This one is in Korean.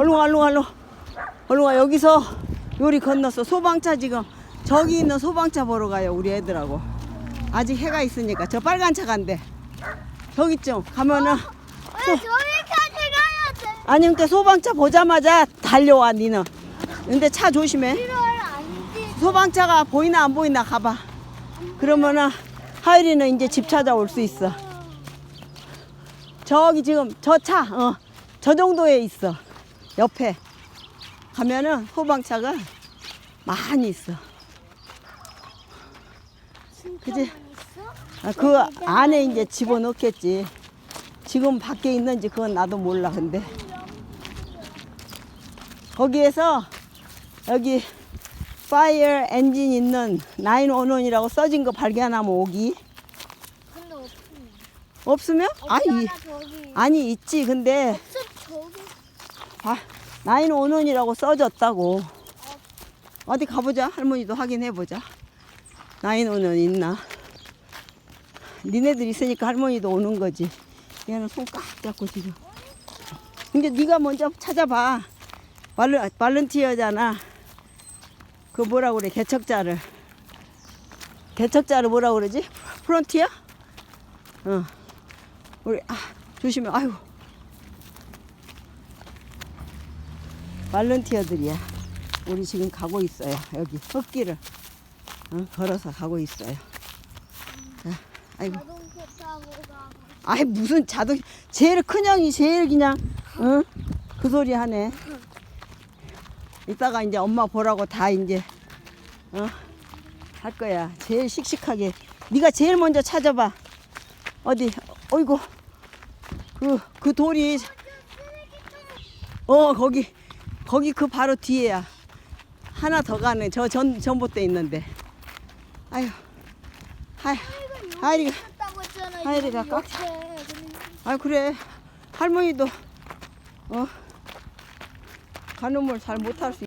얼른 와, 얼른 와, 얼른 와. 얼른 와. 여기서 요리 건넜어. 소방차 지금 저기 있는 소방차 보러 가요. 우리 애들하고. 아직 해가 있으니까 저 빨간 차 간대. 저기 좀 가면은 왜 저기까지 가야 돼? 아니 근데 소방차 보자마자 달려와 니는. 근데 차 조심해. 1월 아니지. 소방차가 보이나 안 보이나 가봐. 그러면은 하율이는 이제 집 찾아올 수 있어. 저기 지금 저 차, 어, 저 정도에 있어. 옆에 가면은 소방차가 많이 있어. 그지? 아, 그 안에 이제 집어넣겠지. 지금 밖에 있는지 그건 나도 몰라, 근데. 거기에서 여기 파이어 엔진 있는 911이라고 써진 거 발견하면 오기. 근데 없으면. 없으면? 아니. 아니, 있지. 근데 없어. 아, 911이라고 써졌다고. 어디 가보자. 할머니도 확인해보자. 911 있나? 니네들 있으니까 할머니도 오는 거지. 얘는 손 꽉 잡고 지금. 근데 네가 먼저 찾아봐. 말른, 말른티어잖아. 그 뭐라 그래, 개척자를. 개척자를 뭐라 그러지? 프론티어? 어. 우리, 아, 조심해. 아이고. 말런티어들이야. 우리 지금 가고 있어요. 여기 흙길을 어, 걸어서 가고 있어요. 자, 아이고. 아이 무슨 자동 제일 큰 형이 제일 그냥 응? 그 소리 하네. 이따가 이제 엄마 보라고 다 이제 어? 할 거야. 제일 씩씩하게. 네가 제일 먼저 찾아봐. 어디? 어이구. 그그 돌이 어 거기 거기 그 바로 뒤에야. 하나 더 가네. 저전 전봇대 있는데. 아유. 하이. 하이리가. 하이리가 꽉. 근데 아 그래 할머니도 어 가늠을 잘 못할 수